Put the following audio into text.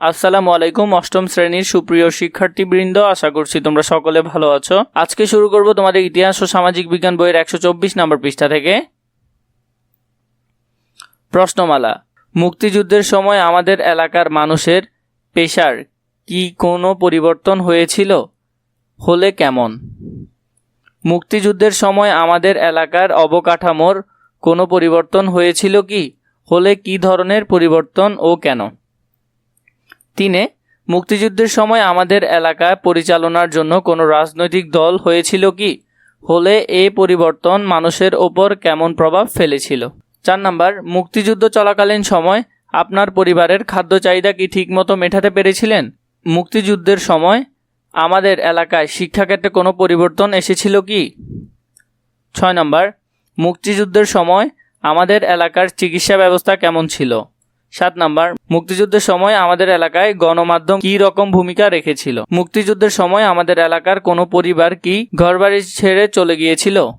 আসসালামু আলাইকুম, অষ্টম শ্রেণির সুপ্রিয় শিক্ষার্থীবৃন্দ, আশা করছি তোমরা সকলে ভালো আছো। আজকে শুরু করব তোমাদের ইতিহাস ও সামাজিক বিজ্ঞান বইয়ের একশো চব্বিশ নম্বর পৃষ্ঠা থেকে। প্রশ্নমালা। মুক্তিযুদ্ধের সময় আমাদের এলাকার মানুষের পেশার কি কোনো পরিবর্তন হয়েছিল? হলে কেমন? মুক্তিযুদ্ধের সময় আমাদের এলাকার অবকাঠামোর কোনো পরিবর্তন হয়েছিল কি? হলে কি ধরনের পরিবর্তন ও কেন? তিনে, মুক্তিযুদ্ধের সময় আমাদের এলাকা পরিচালনার জন্য কোনো রাজনৈতিক দল হয়েছিল কি? হলে এ পরিবর্তন মানুষের ওপর কেমন প্রভাব ফেলেছিল? চার নাম্বার, মুক্তিযুদ্ধ চলাকালীন সময় আপনার পরিবারের খাদ্য চাহিদা কি ঠিকমতো মেটাতে পেরেছিলেন? মুক্তিযুদ্ধের সময় আমাদের এলাকায় শিক্ষাক্ষেত্রে কোনো পরিবর্তন এসেছিল কি? ছয় নম্বর, মুক্তিযুদ্ধের সময় আমাদের এলাকার চিকিৎসা ব্যবস্থা কেমন ছিল? সাত নাম্বার, মুক্তিযুদ্ধের সময় আমাদের এলাকায় গণমাধ্যম কি রকম ভূমিকা রেখেছিল? মুক্তিযুদ্ধের সময় আমাদের এলাকার কোনো পরিবার কি ঘরবাড়ি ছেড়ে চলে গিয়েছিল?